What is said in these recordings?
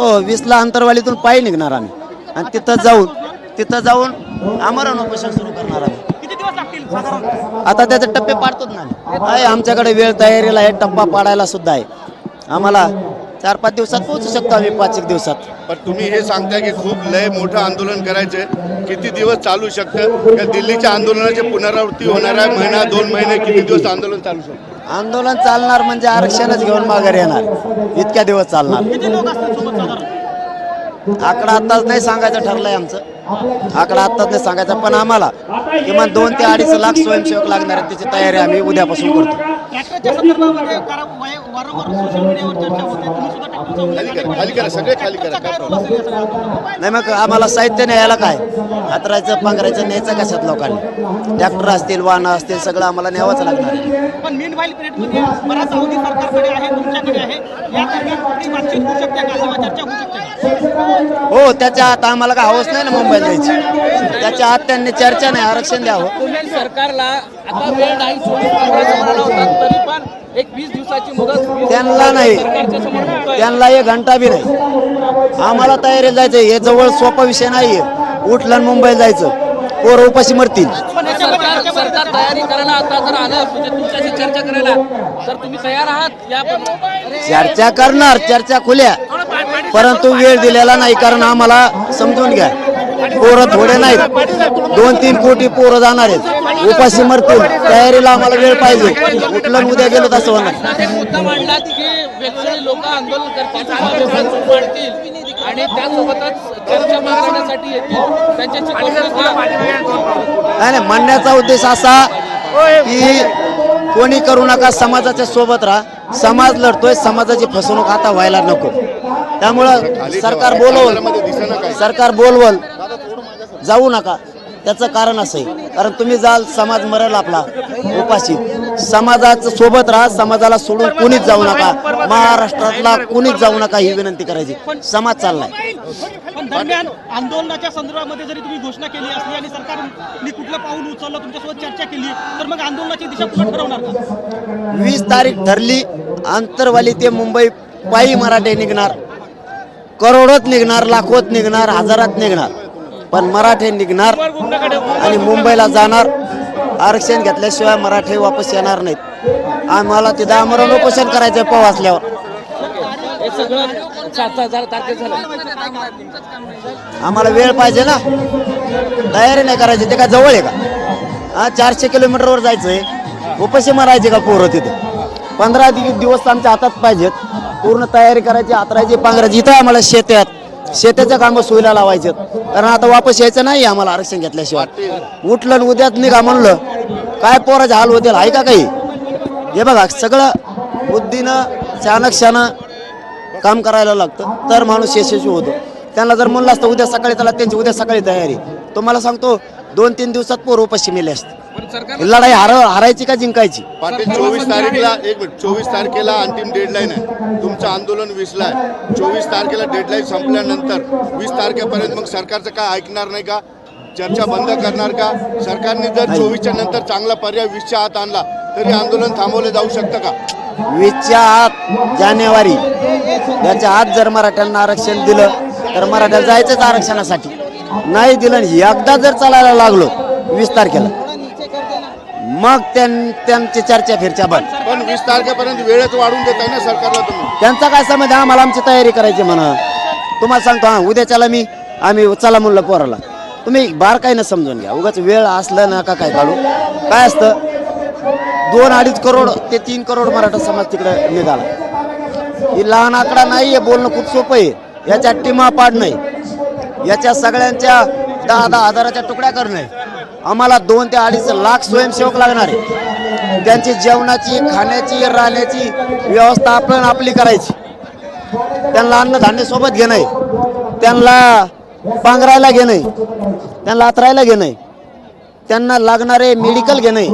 हो वीसला अंतरवालीतून पायी निघणार आम्ही. आणि तिथं जाऊन तिथं जाऊन आमरण उपोषण सुरू करणार आम्ही. किती दिवस लागतील? साधारण? आता त्याचे टप्पे पाडतोच ना आम्ही. आहे आमच्याकडे वेळ तयारीला आहे टप्पा पाडायला सुद्धा आहे. आम्हाला चार पाच दिवसात पोहोचू शकतो आम्ही पाच एक दिवसात. पण तुम्ही हे सांगताय की खूप लय मोठं आंदोलन करायचंय किती दिवस चालू शकतं? का दिल्लीच्या आंदोलनाची पुनरावृत्ती होणार आहे महिना दोन महिने किती दिवस आंदोलन चालू शकतं? आंदोलन चालणार म्हणजे आरक्षणच घेऊन माघारी येणार. इतक्या दिवस चालणार. आकडा आत्ताच नाही सांगायचं ठरलंय आमचं. आकडा आत्ताच नाही सांगायचा पण आम्हाला किमान दोन ते अडीच लाख स्वयंसेवक लागणार आहेत त्याची तयारी आम्ही उद्यापासून करतो. आंदोलनात? नाही मग आम्हाला साहित्य न्यायला काय? हातरायचं पांघरायचं न्यायचं कशात लोकांनी? ट्रॅक्टर असतील वाहनं असतील सगळं आम्हाला न्यावंच लागणार. आहे. पण मीन वाईल पिरियडमध्ये बराच अवधी सरकारकडे आहे तुमच्याकडे आहे. या दरम्यान कुठली बातचीत होऊ शकते का? किंवा चर्चा होऊ शकते का? हो त्याच्या आत आम्हाला काय हवंच नाही ना मुंबईला जायची. त्याच्या आत त्यांनी चर्चा नाही आरक्षण द्यावं. सरकारला आता वेळ नाही एक वीस दिवसाची मुदत त्यांना नाही. त्यांना एक घंटा बी नाही. आम्हाला तयारी जायचं हे जवळ सोपा विषय नाहीये. उठलं आणि मुंबईला जायचं. पोरं उपाशी मरतील. पण याच्यामध्ये- सरकार याच्यामध्ये सरकार तयारी करायला आता जर आलं म्हणजे तुमच्याशी चर्चा करायला तर तुम्ही तयार आहात? या चर्चा करणार. चर्चा खुल्या. परंतु वेळ दिलेला नाही. कारण आम्हाला समजून घ्या. पोरं थोडे नाहीत. दोन तीन कोटी पोरं जाणार आहेत. उपाशी मरतील. तयारीला आम्हाला वेळ पाहिजे. कुठलं उद्या गेलो तसं होणार. आणि त्यासोबतच चर्चा मागण्यासाठी नाही नाही म्हणण्याचा उद्देश असा की कोणी करू नका समाजाच्या सोबत राहा. समाज लढतोय समाजाची फसवणूक आता व्हायला नको. त्यामुळं सरकार बोलवल. सरकार बोलवल. जाऊ नका. त्याचं कारण असं आहे कारण तुम्ही जाल समाज मरेल आपला. उपाशी. समाजाचं सोबत राहा समाजाला सोडून कुणीच जाऊ नका. महाराष्ट्रातला कुणीच जाऊ नका ही विनंती करायची. समाज चाललाय. पण दरम्यान आंदोलनाच्या संदर्भामध्ये जरी तुम्ही घोषणा केली असली आणि सरकारने कुठलं पाऊल उचललं तुमच्यासोबत चर्चा केली तर मग आंदोलनाची दिशा पुढे ठरवणार का? वीस तारीख ठरली आंतरवाली ते मुंबई पायी मराठे निघणार. करोडोत निघणार लाखोत निघणार हजारात निघणार. पण मराठे निघणार आणि मुंबईला जाणार. आरक्षण घेतल्याशिवाय मराठे वापस येणार नाहीत. आम्हाला तिथं आमरण उपोषण करायचं पाव असल्यावर. आम्हाला वेळ पाहिजे ना. तयारी नाही करायची. ते का जवळ आहे का? हा चारशे किलोमीटरवर जायचंय. उपाशी मारायचे का पोरं तिथे? पंधरा दिवस आमच्या हातात पाहिजेत. पूर्ण तयारी करायची आतरायची पांघरायची. इथं आम्हाला शेतात शेतीचं काम सोयीला लावायचं. कारण आता वापस यायचं नाही आम्हाला आरक्षण घेतल्याशिवाय. उठलं आणि उद्यात निघा म्हणलं. काय पोराचे हाल होतील आहे का काही? हे बघा सगळं बुद्धीनं चाणक्षानं काम करायला लागतं. तर माणूस यशस्वी होतो. त्यांना जर म्हणलं असतं उद्या सकाळी त्याला त्यांची उद्या सकाळी तयारी. तो मला सांगतो दोन तीन दिवसात पोर उपाशी मेले असते. ही लढाई हार हारायची का जिंकायची? पाटील चोवीस तारीखला एक मिनिट चोवीस तारखेला अंतिम डेडलाईन आहे. तुमचं आंदोलन वीसला आहे चोवीस तारखेला डेडलाईन संपल्यानंतर वीस तारखेपर्यंत मग सरकारचं काय ऐकणार नाही का? चर्चा बंद करणार का? सरकारने जर चोवीसच्या नंतर चांगला पर्याय वीसच्या आत आणला तरी आंदोलन थांबवलं जाऊ शकतं का? वीसच्या आत जानेवारी याच्या आत जर मराठ्यांना आरक्षण दिलं तर मराठ्याला जायचंच आरक्षणासाठी. नाही दिलं आणि एकदा जर चालायला लागलो वीस तारखेला. मग त्यां- त्यांची चर्चा फिरच्या बंद. पण वीस तारखेपर्यंत वेळच वाढून देत आहे ना सरकारला तुम्ही. त्यांचा काय समज आम्हाला आमची तयारी करायची म्हणा. तुम्हाला सांगतो हा उद्याच्याला मी. आम्ही चला म्हणलं पोराला. तुम्ही बारकाईनं समजून घ्या. उगाच वेळ असलं ना का काय काढू? काय असतं? दोन अडीच करोड ते तीन करोड मराठा समाज तिकडे निघाला. ही लहान आकडा नाही आहे बोलणं खूप सोपं आहे. याच्यात टीमा पाडणं याच्या सगळ्यांच्या दहा दहा हजाराच्या तुकड्या करणं आम्हाला दोन ते अडीच लाख स्वयंसेवक लागणार आहे. त्यांची जेवणाची खाण्याची राहण्याची व्यवस्था आपण आपली करायची. त्यांना अन्नधान्य सोबत घेणं आहे. त्यांना पांघरायला घेणं आहे. त्यांना आतरायला घेणं आहे. त्यांना लागणारे मेडिकल घेणं आहे.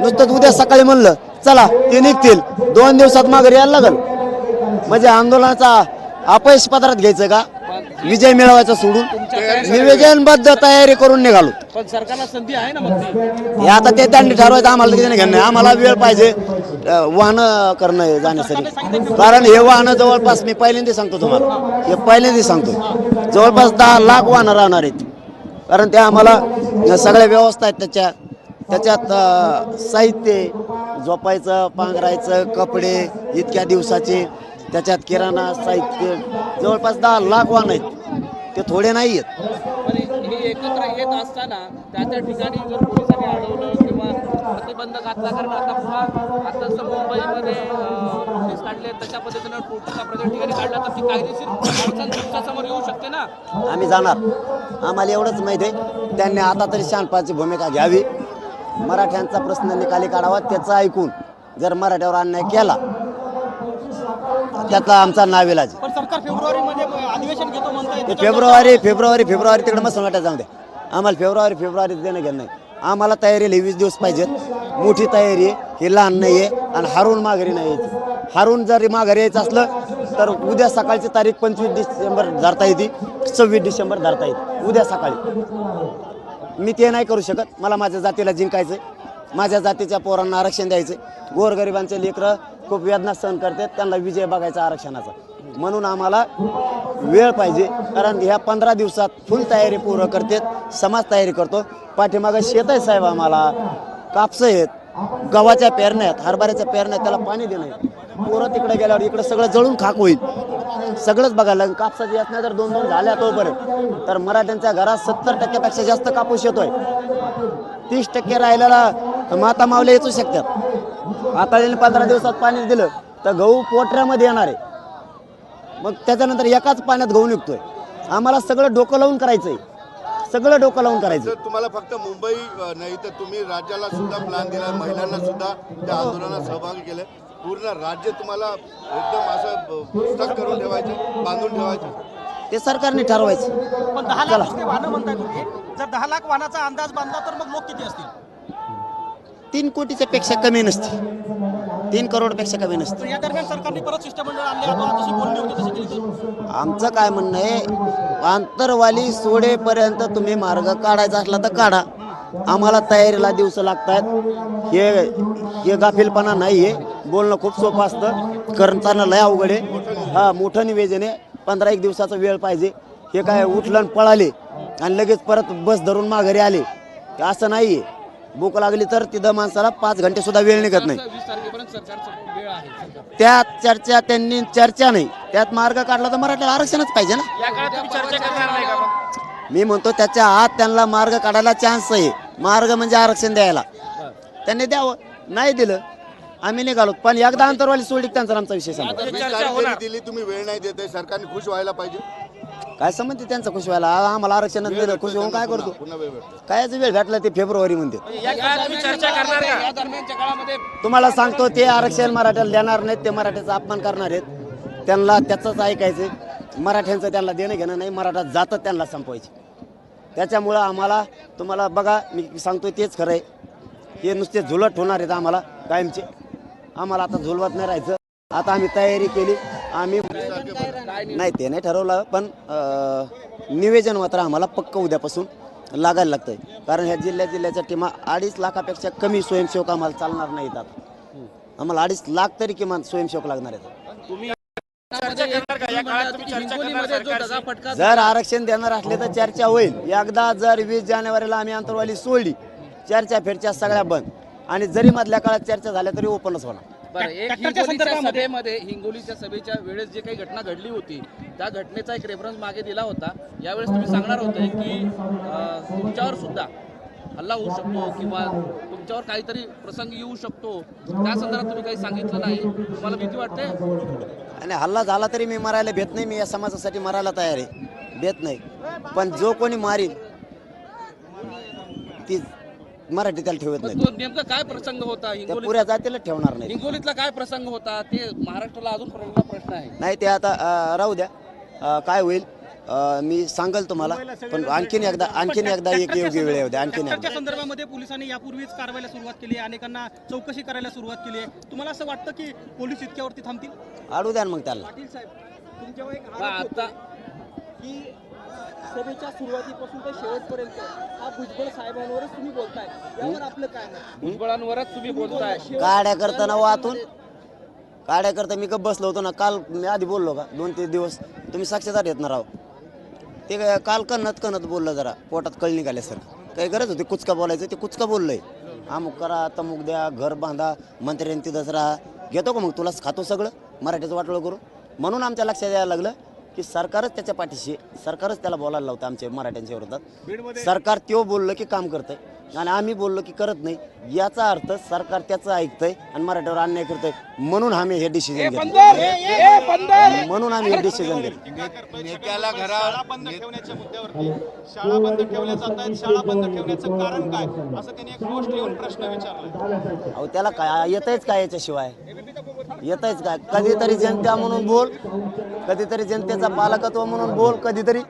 नुसतं उद्या सकाळी म्हणलं चला ते निघतील. दोन दिवसात माघारी यायला लागल. म्हणजे आंदोलनाचा अपयश पत्रात घ्यायचं का? विजय मिळवायचा सोडून निवेदनबद्ध तयारी करून निघालो. पण सरकारला संधी आहे ना मग ती? हे आता ते त्यांनी ठरवायचं आम्हाला तिथे घेणं. नाही आम्हाला वेळ पाहिजे. वाहनं करणं जाण्यासाठी. कारण हे वाहनं जवळपास मी पहिल्यांदा सांगतो तुम्हाला. हे पहिल्यांदा सांगतो. जवळपास दहा लाख वाहनं राहणार आहेत. कारण त्या आम्हाला सगळ्या व्यवस्था आहेत त्याच्या. त्याच्यात साहित्य झोपायचं पांघरायचं कपडे इतक्या दिवसाचे. त्याच्यात किराणा साहित्य जवळपास दहा लाख वाहन आहेत. ते थोडे नाही आहेत. पण हे एकत्र येत असताना त्या त्या ठिकाणी जर पोलिसांनी अडवलं किंवा प्रतिबंध घातला कारण आता पुन्हा आता जसं मुंबईमध्ये अं, नोटीस काढले पद्धतीनं टोटका प्रत्येक ठिकाणी काढला तर ती कायदेशीर अडचण तुमच्यासमोर येऊ शकते ना? आम्ही जाणार. आम्हाला एवढंच माहिती आहे. त्यांनी आता तरी शांतपाची भूमिका घ्यावी. मराठ्यांचा प्रश्न निकाली काढावा त्याचं ऐकून जर मराठ्यावर अन्याय केला त्याचा आमचा नाविलाज पण सरकार फेब्रुवारीमध्ये अधिवेशन घेतो म्हणताय. ते फेब्रुवारी फेब्रुवारी फेब्रुवारी तिकडे मस्त वाटत जाऊ द्या आम्हाला फेब्रुवारी फेब्रुवारी देणं घेणं नाही. आम्हाला तयारी वीस दिवस पाहिजेत मोठी तयारी आहे. हे लहान नाही आहे आणि हारून माघारी नाही यायचं. हारून जरी माघारी यायचं असलं तर उद्या सकाळची तारीख पंचवीस डिसेंबर धरता येते. सव्वीस डिसेंबर धरता येते. उद्या सकाळी. मी ते नाही करू शकत. मला माझ्या जातीला जिंकायचं माझ्या जातीच्या पोरांना आरक्षण द्यायचं. गोरगरिबांचे लेकरं खूप वेदना सहन करतात त्यांना विजय बघायचा आरक्षणाचा. म्हणून आम्हाला वेळ पाहिजे कारण ह्या पंधरा दिवसात फुल तयारी पूर्ण करतात समाज तयारी करतो. पाठीमागं शेत आहे साहेब आम्हाला कापसं आहेत गव्हाच्या पेरण्या आहेत हरभऱ्याच्या पेरण्या आहेत, त्याला पाणी देणं पोरं तिकडे गेल्यावर इकडे सगळं जळून खाक होईल. सगळंच बघायला लागेल कापसाची येत नाही दोन दोन झाल्या तोपर्यंत तर मराठ्यांच्या घरात सत्तर टक्क्यापेक्षा जास्त कापूस येतोय. तीस टक्के राहिलेला माता मावले येचू शकतात. आता त्यांनी पंधरा दिवसात पाणी दिलं तर गहू पोटऱ्यामध्ये येणार आहे. मग त्याच्यानंतर एकाच पाण्यात गहू निघतोय. आम्हाला सगळं डोकं लावून करायचंय. सगळं डोकं लावून करायचं तुम्हाला फक्त मुंबई नाही तर तुम्ही राज्याला सुद्धा प्लॅन दिला महिलांना सुद्धा त्या आंदोलनात सहभागी केले पूर्ण राज्य तुम्हाला एकदम असं स्टक करून ठेवायचं बांधून ठेवायचं. ते सरकारने ठरवायचं. पण दहा लाख वाहनं म्हणताय तुम्ही. जर दहा लाख वाहनाचा अंदाज बांधला तर मग लोक किती असतील? तीन कोटीच्या पेक्षा कमी नसते. तीन करोडपेक्षा कमी नसते. तर या दरम्यान सरकारने परत शिष्टमंडळ आणले आता जशी बोलणी होती तशी केली तर आमचं काय म्हणणं आहे आंतरवाली सोडेपर्यंत तुम्ही मार्ग काढायचा असला तर काढा. आम्हाला तयारीला दिवस लागतात. हे हे गाफीलपणा नाही आहे. बोलणं खूप सोपं असतं. करताना लय अवघड आहे. हा मोठं निवेदन आहे. पंधरा एक दिवसाचा वेळ पाहिजे. हे काय उठलं आणि पळाले आणि लगेच परत बस धरून माघारी आले. असं नाही आहे. भूक लागली तर तिथं माणसाला पाच घंटे सुद्धा वेळ निघत नाही. वीस तारखेपर्यंत सरकारचा वेळ आहे. सरकार त्यात चर्चा त्यांनी चर्चा नाही. त्यात मार्ग काढला तर मराठ्याला आरक्षणच पाहिजे ना. या काळात तुम्ही चर्चा करणार नाही का मी म्हणतो त्याच्या आत त्यांना मार्ग काढायला चान्स आहे. मार्ग म्हणजे आरक्षण द्यायला. त्यांनी द्यावं. नाही दिलं आम्ही निघालो. पण एकदा अंतरवाली सोडली त्यांचा आमचा विषय सांगा दिली तुम्ही वेळ नाही देते सरकारने खुश व्हायला पाहिजे. काय संबंध त्यांचा खुश व्हायला? आ- आम्हाला आरक्षण दिलं खुश होऊन काय करतो? कायच वेळ भेटला ते फेब्रुवारी म्हणते या काळात तुम्ही चर्चा करणार का? या दरम्यानच्या काळामध्ये तुम्हाला सांगतो ते आरक्षण मराठ्याला देणार नाहीत ते मराठ्याचा अपमान करणार आहेत. त्यांना त्याचंच ऐकायचं मराठ्यांचं त्यांना देणं घेणं नाही मराठा जातं त्यांना संपवायचे. त्याच्यामुळं आम्हाला तुम्हाला बघा मी सांगतो तेच खरं आहे. हे नुसते झुलट होणार आहेत आम्हाला कायमचे. आम्हाला आता झुलवत नाही राहायचं. आता आम्ही तयारी केली. आम्ही नाही ते नाही ठरवलं पण अं, निवेदन मात्र आम्हाला पक्क उद्यापासून लागायला लागतंय. कारण ह्या जिल्ह्या जिल्ह्याच्या टीमा अडीच लाखापेक्षा कमी स्वयंसेवक आम्हाला चालणार नाहीत आता. आम्हाला अडीच लाख तरी किमान स्वयंसेवक लागणार आहेत. जर आरक्षण देणार असले तर चर्चा होईल. एकदा जर वीस जानेवारीला आम्ही अंतरवाली सोडली चर्चा फेरच्या सगळ्या बंद. आणि जरी मधल्या काळात चर्चा झाल्या तरी ओपनच होणार. बरं एक ट्रॅक्टरच्या हिंगोलीच्या संदर्भामध्ये- सभेमध्ये हिंगोलीच्या सभेच्या वेळेस जे काही घटना घडली होती त्या घटनेचा एक रेफरन्स मागे दिला होता. यावेळेस तुम्ही सांगणार होते की अं, तुमच्यावर सुद्धा हल्ला होऊ शकतो किंवा तुमच्यावर काहीतरी प्रसंग येऊ शकतो. त्या संदर्भात तुम्ही काही सांगितलं नाही. तुम्हाला भीती वाटते? आणि हल्ला झाला तरी मी मरायला भेट नाही मी या समाजासाठी मरायला तयार आहे. भेट नाही. पण जो कोणी मारील ती मराठी त्याला ठेवत नाही तो नेमका काय प्रसंग होता? त्या हिंगोली पुऱ्या जातीला ठेवणार नाही हिंगोलीतला काय प्रसंग होता? ते महाराष्ट्राला अजून प्रश्न आहे. नाही ते आता अं, राहू द्या. अं, काय होईल? अं, मी सांगेल तुम्हाला पण आणखीन एकदा आणखीन एकदा एक योग्य वेळ येऊ द्या आणखीन ट्रॅक्टरच्या एकदा. संदर्भामध्ये पोलिसांनी यापूर्वीच कारवाईला सुरुवात केली आहे. अनेकांना चौकशी करायला सुरुवात केली आहे. तुम्हाला असं वाटतं की पोलीस इतक्यावरती थांबतील? अडू द्या ना मग त्याला. पाटील साहेब तुमच्यावर एक आता की सभेच्या सुरुवातीपासून ते शेवटपर्यंत हा भुजबळ साहेबांवरच तुम्ही बोलताय. यावर आपलं काय मत? भुजबळांवरच तुम्ही बोलताय. काड्या करताना वाहतून. काड्या करता मी गप बसलो होतो ना काल मी आधी बोललो का? दोन तीन दिवस. तुम्ही साक्षीदार येत ना राव? ते काय काल कणत कणत बोललं जरा. पोटात कळ निघाले सर. काही गरज होती? कुचका बोलायचं ते कुचका बोललंय. अमुक करा तमुक द्या घर बांधा मंत्र्यांनी तिथंच राहा. घेतो का मग? तुलाच खातो सगळं. मराठीचं वाटोळं करून. म्हणून आमच्या लक्षात यायला लागलं. की सरकारच त्याच्या पाठीशी. सरकारच त्याला बोलायला लावतं आमच्या मराठ्यांच्या विरोधात सरकार त्यो बोललं की काम करतंय आणि आम्ही बोललो की करत नाही. याचा अर्थ सरकार त्याचं ऐकतंय आणि मराठ्यावर अन्याय करतोय. म्हणून आम्ही हे डिसिजन घेतलं. म्हणून आम्ही हे डिसिजन घेतलं. नेत्याला घरा शाळा बंद ठेवण्याच्या मुद्द्यावरती. शाळा बंद ठेवल्या जात आहेत शाळा बंद ठेवण्याचं कारण काय? असं त्यांनी एक पोस्ट लिहून प्रश्न विचारला अहो त्याला काय येतच काय याच्याशिवाय? येतच काय? कधीतरी जनता म्हणून बोल. कधीतरी जनतेचा पालकत्व म्हणून बोल कधीतरी.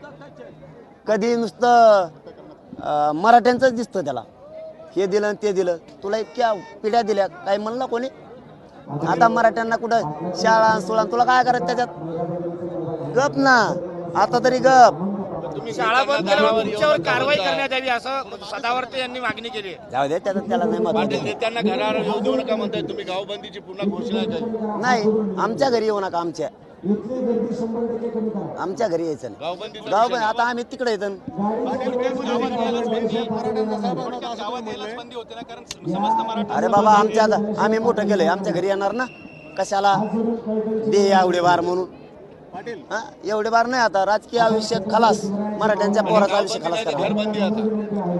कधी नुसतं अं, मराठ्यांचंच दिसतं त्याला. हे दिलं आणि ते दिलं. तुला इतक्या पिढ्या दिल्या. काही म्हणलं कोणी? आता मराठ्यांना कुठं शाळा सोळा तुला काय करायचं त्याच्यात? गप ना. आता तरी गप. शाळा बंद केल्यावर तुमच्यावर कारवाई करण्यात यावी असं सदावर्ते यांनी मागणी केली आहे. जाऊ दे त्याचं त्याला नाही पाटील मत नेत्यांना घरावर येऊ देऊ नका म्हणताय. तुम्ही गावबंदीची पुन्हा घोषणा केली. नाही आमच्या घरी येऊ नका आमच्या. आमच्या घरी यायचं नाही. गाव पण आता आम्ही तिकडे येतो. गावात यायलाच बंदी होते ना कारण समस्त मराठा अरे बाबा आमच्या आम्ही मोठं केलंय. आमच्या घरी येणार ना? कशाला? दे एवढे बार म्हणून. हा? एवढे बार नाही आता. राजकीय आयुष्य खलास. मराठ्यांच्या पोराचं आयुष्य खलास करा.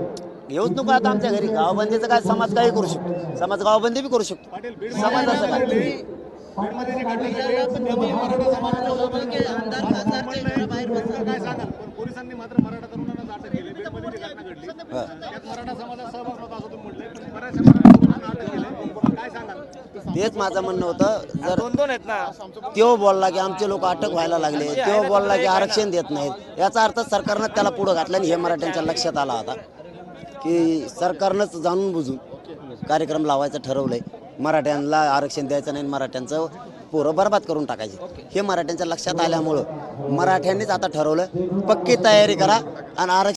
येऊच नको आता आमच्या घरी. गावबंदीचं काय समाज काही करू शकतो. समाज गावबंदी बी करू शकतो. समाजाचं काय? पोलिसांनी मात्र मराठा तरुणांना अटक केली घटना घडली. त्यात मराठा समाजाचा सहभाग नव्हता असं तुम्ही म्हटलंय. पण बऱ्याचशा मराठा तरुणांना अटक केली काय सांगाल? तेच माझं म्हणणं होतं. जर दोन दोन आहेत ना. त्यो बोलला की आमचे लोक अटक व्हायला लागले. त्यो बोलला की आरक्षण देत नाहीत. याचा अर्थ सरकारनं त्याला पुढं घातलं आणि हे मराठ्यांच्या लक्षात आला आता की सरकारनंच जाणून बुजून कार्यक्रम लावायचं ठरवलंय. मराठ्यांना आरक्षण द्यायचं नाही मराठ्यांचं पोरं बरबाद करून टाकायचे. हे मराठ्यांच्या लक्षात आल्यामुळं मराठ्यांनीच आता ठरवलं पक्की तयारी करा आणि आरक्षण